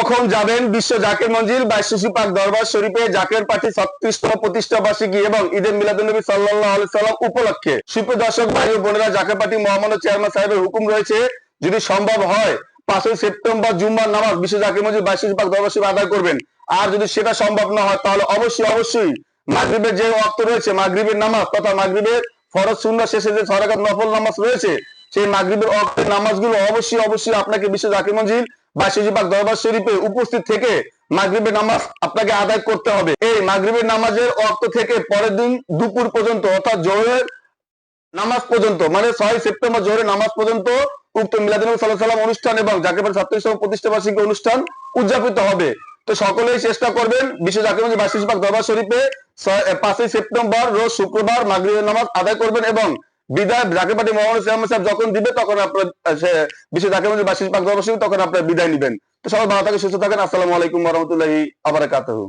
কখন যাবেন? বিশ্ব জাকের মঞ্জিল বা শিশু পাক দরবার শরীফে জাকের পার্টি ছত্রিশতম প্রতিষ্ঠা বার্ষিকী এবং ঈদের মিলাদুন্নবী সাল্লাহ সাল্লাম উপলক্ষে। সুপ্রিয় দর্শক, ভাই ও বোনেরা, জাকের পার্টি মহামান্য চেয়ারম্যান সাহেবের হুকুম রয়েছে, যদি সম্ভব হয়, পাঁচই সেপ্টেম্বর জুম্মার নামাজ বিশ্ব জাকের মঞ্জিল বা শিশু পাক দরবার শরীফ আদায় করবেন। আর যদি সেটা সম্ভব না হয়, তাহলে অবশ্যই অবশ্যই মাগরিবের যে অক্ত রয়েছে, মাগরিবের নামাজ তথা মাগরিবের ফরজ শূন্য শেষে যে রাকাত নফল নামাজ রয়েছে, সেই মাগরিবের অক্তের নামাজগুলো অবশ্যই অবশ্যই আপনাকে বিশ্ব জাকির মঞ্জিল বা দরবার শরীফে উপস্থিত থেকে মাগরিবের নামাজ আপনাকে আদায় করতে হবে। এই মাগরিবের নামাজের অক্ত থেকে পরের দিন দুপুর পর্যন্ত অর্থাৎ নামাজ পর্যন্ত মানে ছয় সেপ্টেম্বর নামাজ পর্যন্ত উক্ত সাল্লাহ সাল্লাম অনুষ্ঠান এবং জাকির ছাত্রী প্রতিষ্ঠা বার্ষিকী অনুষ্ঠান উদযাপিত হবে। তো সকলেই চেষ্টা করবেন বিশ্ব জাকির মঞ্জিল বা দরবার শরীফে পাঁচই সেপ্টেম্বর রোজ শুক্রবার মাগরিবের নামাজ আদায় করবেন এবং বিদায় জাকির পার্টি ইসলাম সাহেব যখন দিবে, তখন আপনার বিশ্ব জাকির মঞ্জিল বা পাক তখন আপনার বিদায় নিবেন। তো সবাই ভালো থাকেন, সুস্থ থাকেন। আসসালামু আলাইকুম রহমতুল্লাহি আবরাকাতুহু